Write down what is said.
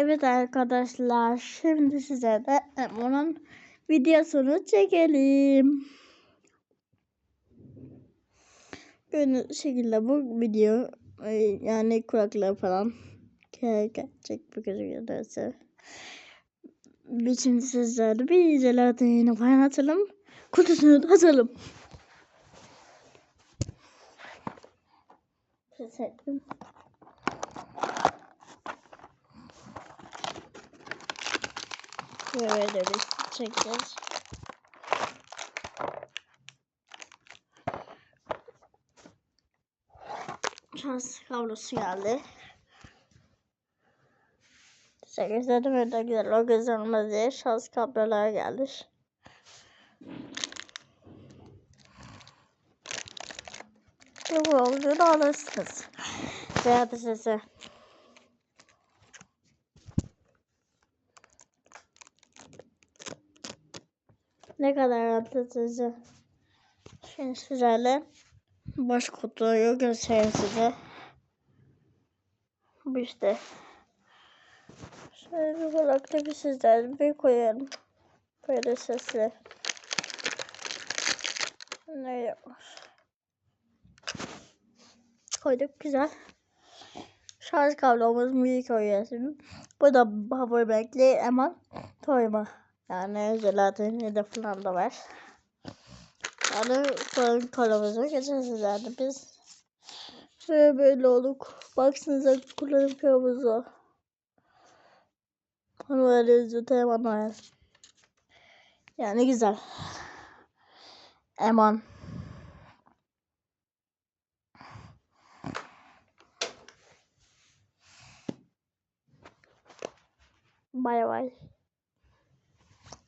Evet arkadaşlar şimdi size de bunun videosunu çekelim. Gördüğünüz şekilde bu video e, yani kulaklığı falan gerçek bir gözüküyor derse. Biz şimdi sizlerle bir jelatini falan atalım. Kutusunu da açalım. Pes Böyle bir çekeceğiz. Şans kablosu geldi. Size gösterdim öyle güzel o güzel olmaz diye şans kablolar geldi. Bu olduğunu alırsınız. Veya da ne kadar rahatlatıcı. Şimdi sizlerle boş kutuyu göstereyim size. Bu işte. Şöyle bir kulaklık sizler bir koyalım. Böyle sesli. Ne yapmış? Koyduk güzel. Şarj kablomuz büyük koyuyoruz. Bu da powerbankli ama toyma. Yani jelatini de falan da var. Yani son kolumuzu geçeceğiz yani biz. Şöyle böyle olduk. Baksanıza kullanım kılavuzu. Böyle yazıyor hemen var. Yani güzel. Eman. Bay bay.